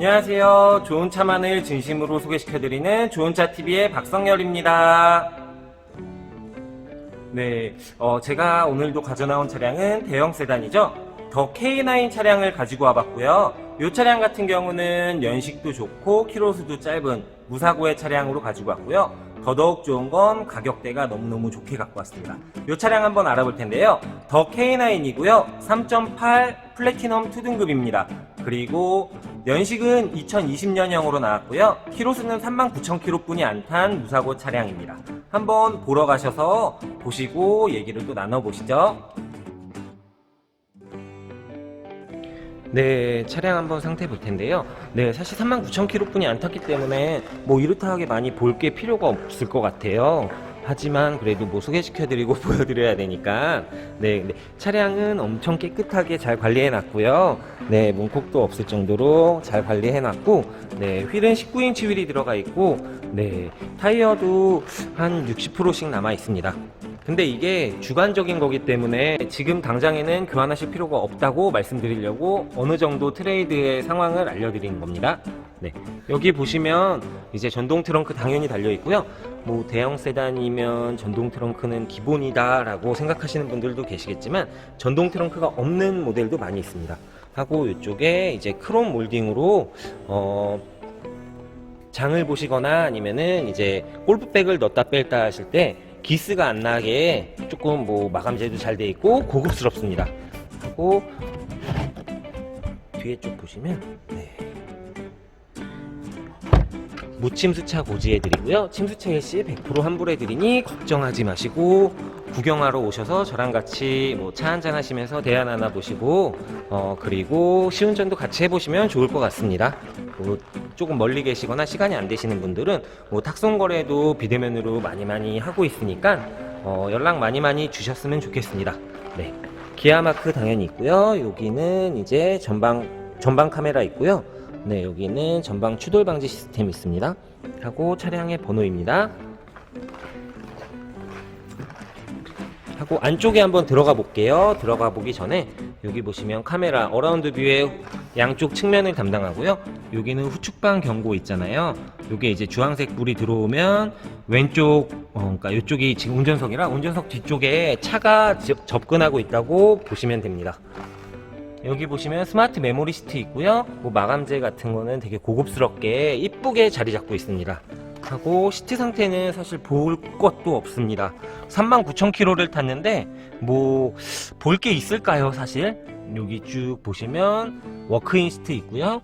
안녕하세요. 좋은 차만을 진심으로 소개시켜드리는 좋은차TV의 박성열입니다. 네, 어, 제가 오늘도 가져나온 차량은 대형 세단이죠. 더 K9 차량을 가지고 와봤고요. 이 차량 같은 경우는 연식도 좋고 키로수도 짧은 무사고의 차량으로 가지고 왔고요. 더더욱 좋은 건 가격대가 너무너무 좋게 갖고 왔습니다. 이 차량 한번 알아볼 텐데요. 더 K9이고요. 3.8 플래티넘 2등급입니다. 그리고 연식은 2020년형으로 나왔고요. 키로수는 39,000km 뿐이 안 탄 무사고 차량입니다. 한번 보러 가셔서 보시고 얘기를 또 나눠보시죠. 네, 차량 한번 상태 볼 텐데요. 네, 사실 39,000km 뿐이 안 탔기 때문에 뭐 이렇다 하게 많이 볼 게 필요가 없을 것 같아요. 하지만 그래도 뭐 소개시켜드리고 보여드려야 되니까 네, 네, 차량은 엄청 깨끗하게 잘 관리해놨고요. 네, 문콕도 없을 정도로 잘 관리해놨고 네, 휠은 19인치 휠이 들어가 있고 네, 타이어도 한 60%씩 남아 있습니다. 근데 이게 주관적인 거기 때문에 지금 당장에는 교환하실 필요가 없다고 말씀드리려고 어느 정도 트레이드의 상황을 알려드리는 겁니다. 네. 여기 보시면 이제 전동 트렁크 당연히 달려 있고요. 뭐 대형 세단이면 전동 트렁크는 기본이다라고 생각하시는 분들도 계시겠지만 전동 트렁크가 없는 모델도 많이 있습니다. 하고 이쪽에 이제 크롬 몰딩으로 어 장을 보시거나 아니면은 이제 골프백을 넣었다 뺄다 하실 때 기스가 안 나게 조금 뭐 마감재도 잘 돼 있고 고급스럽습니다. 하고 뒤에 쪽 보시면 네. 무침수차 고지해드리고요. 침수차 일시 100% 환불해드리니 걱정하지 마시고 구경하러 오셔서 저랑 같이 뭐 차 한잔 하시면서 대화 하나 보시고 어 그리고 시운전도 같이 해보시면 좋을 것 같습니다. 뭐 조금 멀리 계시거나 시간이 안 되시는 분들은 뭐 탁송 거래도 비대면으로 많이 많이 하고 있으니까 어 연락 많이 많이 주셨으면 좋겠습니다. 네. 기아 마크 당연히 있고요. 여기는 이제 전방 전방 카메라 있고요. 네, 여기는 전방 추돌 방지 시스템 있습니다. 하고 차량의 번호입니다. 하고 안쪽에 한번 들어가 볼게요. 들어가 보기 전에 여기 보시면 카메라 어라운드 뷰의 양쪽 측면을 담당하고요. 여기는 후측방 경고 있잖아요. 요게 이제 주황색 불이 들어오면 왼쪽 어, 그러니까 이쪽이 지금 운전석이라 운전석 뒤쪽에 차가 지- 접근하고 있다고 보시면 됩니다. 여기 보시면 스마트 메모리 시트 있고요. 뭐 마감재 같은 거는 되게 고급스럽게 이쁘게 자리 잡고 있습니다. 하고 시트 상태는 사실 볼 것도 없습니다. 39,000km를 탔는데 뭐 볼 게 있을까요, 사실? 여기 쭉 보시면 워크인 시트 있고요.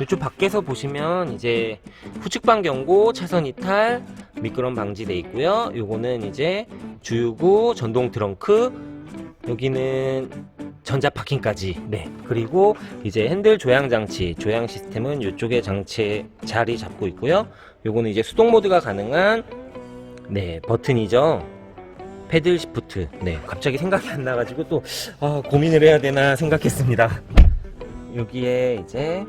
이쪽 밖에서 보시면 이제 후측방 경고, 차선 이탈, 미끄럼 방지돼 있고요. 요거는 이제 주유구, 전동 트렁크, 여기는 전자 파킹까지. 네. 그리고 이제 핸들 조향 장치, 조향 시스템은 이쪽에 장치에 자리 잡고 있고요. 요거는 이제 수동 모드가 가능한 네, 버튼이죠. 패들 시프트. 네. 갑자기 생각이 안 나가지고 또 아, 고민을 해야 되나 생각했습니다. 여기에 이제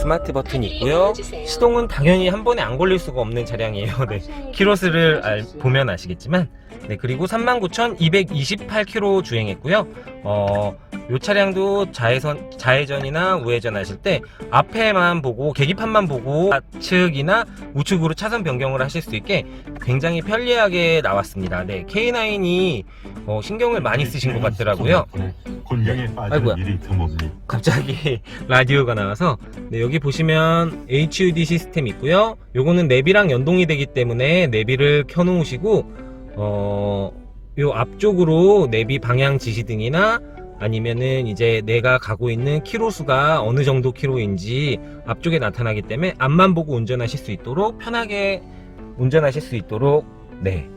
스마트 버튼이 있고요. 시동은 당연히 한 번에 안 걸릴 수가 없는 차량이에요. 네. 키로수를 알- 보면 아시겠지만 네 그리고 39,228km 주행했고요. 어, 요 차량도 좌회선 좌회전이나 우회전 하실 때 앞에만 보고 계기판만 보고 좌측이나 우측으로 차선 변경을 하실 수 있게 굉장히 편리하게 나왔습니다. 네 K9이 어, 신경을 많이 쓰신 것 같더라고요. 곤경에 빠지는 아이고야. 일이 드뭅니 갑자기 라디오가 나와서 네, 여기 보시면 HUD 시스템 있고요. 요거는 내비랑 연동이 되기 때문에 내비를 켜놓으시고 어, 요 앞쪽으로 내비 방향 지시등이나 아니면은 이제 내가 가고 있는 키로수가 어느 정도 키로인지 앞쪽에 나타나기 때문에 앞만 보고 운전하실 수 있도록 편하게 운전하실 수 있도록 네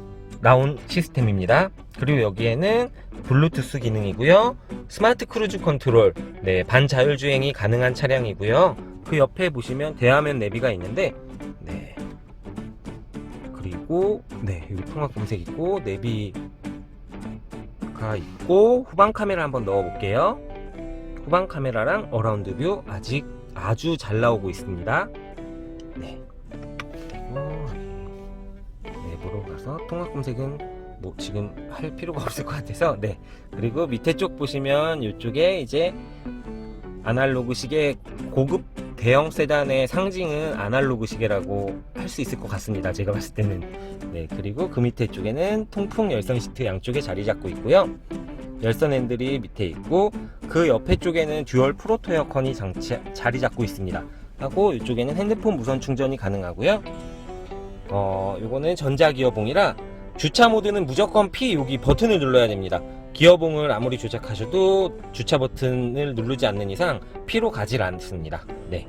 나온 시스템입니다. 그리고 여기에는 블루투스 기능이고요. 스마트 크루즈 컨트롤, 네, 반자율 주행이 가능한 차량이고요. 그 옆에 보시면 대화면 내비가 있는데, 네. 그리고, 네, 여기 통합 검색 있고, 내비 가 있고, 후방 카메라 한번 넣어 볼게요. 후방 카메라랑 어라운드 뷰 아직 아주 잘 나오고 있습니다. 네. 네, 보러 가서 통합 검색은 뭐 지금 할 필요가 없을 것 같아서 네 그리고 밑에 쪽 보시면 이쪽에 이제 아날로그식의 고급 대형 세단의 상징은 아날로그 시계라고 할 수 있을 것 같습니다. 제가 봤을 때는. 네, 그리고 그 밑에 쪽에는 통풍 열선 시트 양쪽에 자리 잡고 있고요. 열선 핸들이 밑에 있고 그 옆에 쪽에는 듀얼 프로토 에어컨이 장치, 자리 잡고 있습니다. 하고 이쪽에는 핸드폰 무선 충전이 가능하고요. 어, 요거는 전자 기어봉이라 주차 모드는 무조건 P 여기 버튼을 눌러야 됩니다. 기어봉을 아무리 조작하셔도 주차 버튼을 누르지 않는 이상 P로 가질 않습니다. 네.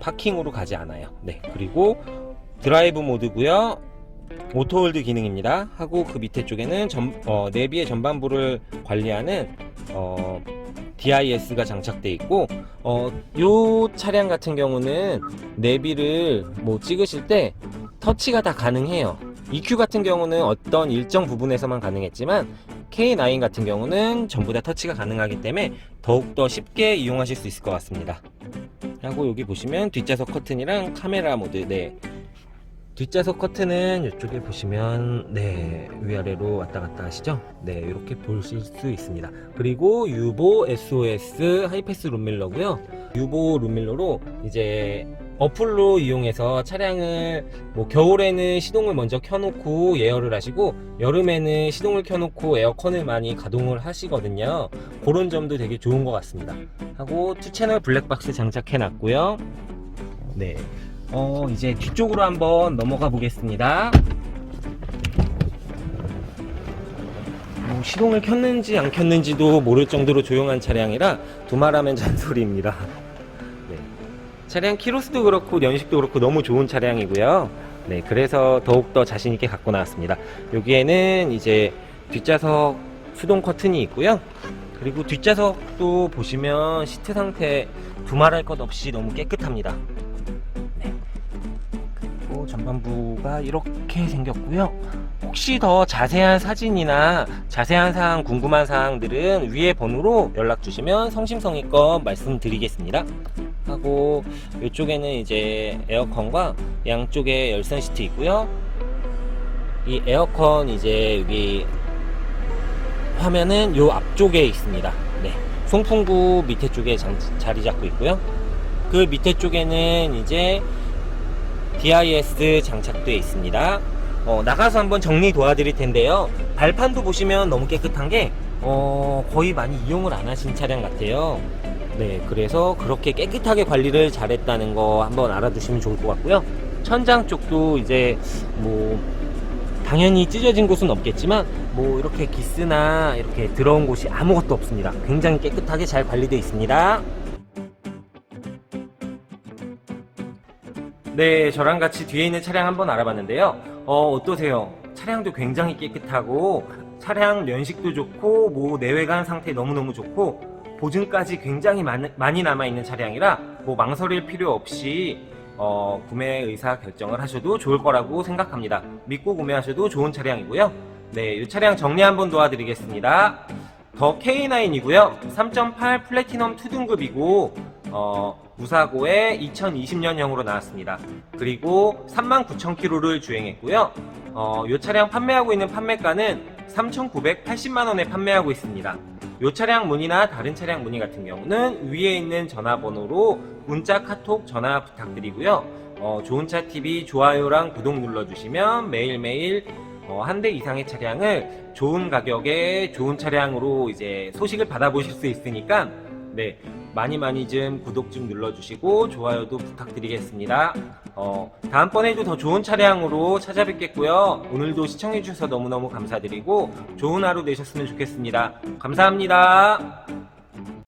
파킹으로 가지 않아요. 네. 그리고 드라이브 모드고요. 오토홀드 기능입니다. 하고 그 밑에 쪽에는 전, 어, 내비의 전반부를 관리하는 어, DIS가 장착돼 있고 어, 요 차량 같은 경우는 내비를 뭐 찍으실 때 터치가 다 가능해요. EQ 같은 경우는 어떤 일정 부분에서만 가능했지만 K9 같은 경우는 전부 다 터치가 가능하기 때문에 더욱더 쉽게 이용하실 수 있을 것 같습니다. 하고 여기 보시면 뒷좌석 커튼이랑 카메라 모드 네. 뒷좌석 커튼은 이쪽에 보시면 네 위아래로 왔다 갔다 하시죠 네 이렇게 보실 수 있습니다 그리고 유보 SOS 하이패스 룸밀러고요 유보 룸밀러로 이제 어플로 이용해서 차량을 뭐 겨울에는 시동을 먼저 켜놓고 예열을 하시고 여름에는 시동을 켜놓고 에어컨을 많이 가동을 하시거든요 그런 점도 되게 좋은 것 같습니다 하고 투 채널 블랙박스 장착해 놨고요 네 어, 이제 뒤쪽으로 한번 넘어가 보겠습니다. 뭐 시동을 켰는지 안 켰는지도 모를 정도로 조용한 차량이라 두말하면 잔소리입니다. 네. 차량 키로수도 그렇고 연식도 그렇고 너무 좋은 차량이고요. 네, 그래서 더욱더 자신있게 갖고 나왔습니다. 여기에는 이제 뒷좌석 수동 커튼이 있고요. 그리고 뒷좌석도 보시면 시트 상태 두말할 것 없이 너무 깨끗합니다. 그리고 전반부가 이렇게 생겼고요. 혹시 더 자세한 사진이나 자세한 사항 궁금한 사항들은 위에 번호로 연락 주시면 성심성의껏 말씀드리겠습니다. 하고 이쪽에는 이제 에어컨과 양쪽에 열선 시트 있고요. 이 에어컨 이제 여기 화면은 요 앞쪽에 있습니다. 네. 송풍구 밑에 쪽에 장- 자리 잡고 있고요. 그 밑에 쪽에는 이제 DIS 장착되어 있습니다. 어, 나가서 한번 정리 도와드릴 텐데요. 발판도 보시면 너무 깨끗한 게 어, 거의 많이 이용을 안 하신 차량 같아요. 네, 그래서 그렇게 깨끗하게 관리를 잘했다는 거 한번 알아두시면 좋을 것 같고요. 천장 쪽도 이제 뭐 당연히 찢어진 곳은 없겠지만 뭐 이렇게 기스나 이렇게 들어온 곳이 아무것도 없습니다. 굉장히 깨끗하게 잘 관리되어 있습니다. 네, 저랑 같이 뒤에 있는 차량 한번 알아봤는데요. 어, 어떠세요? 차량도 굉장히 깨끗하고 차량 연식도 좋고 뭐 내외관 상태 너무너무 좋고 보증까지 굉장히 많, 많이 남아있는 차량이라 뭐 망설일 필요 없이 어, 구매 의사 결정을 하셔도 좋을 거라고 생각합니다. 믿고 구매하셔도 좋은 차량이고요. 네, 이 차량 정리 한번 도와드리겠습니다. 더 K9이고요. 3.8 플래티넘 2등급이고 어, 무사고에 2020년형으로 나왔습니다. 그리고 39,000km를 주행했고요. 어, 이 차량 판매하고 있는 판매가는 3,980만 원에 판매하고 있습니다. 이 차량 문의나 다른 차량 문의 같은 경우는 위에 있는 전화번호로 문자, 카톡, 전화 부탁드리고요. 어, 좋은 차 TV 좋아요랑 구독 눌러주시면 매일매일 어, 한 대 이상의 차량을 좋은 가격에 좋은 차량으로 이제 소식을 받아보실 수 있으니까 네 많이 많이 좀 구독 좀 눌러주시고 좋아요도 부탁드리겠습니다. 어, 다음번에도 더 좋은 차량으로 찾아뵙겠고요. 오늘도 시청해주셔서 너무너무 감사드리고 좋은 하루 되셨으면 좋겠습니다. 감사합니다.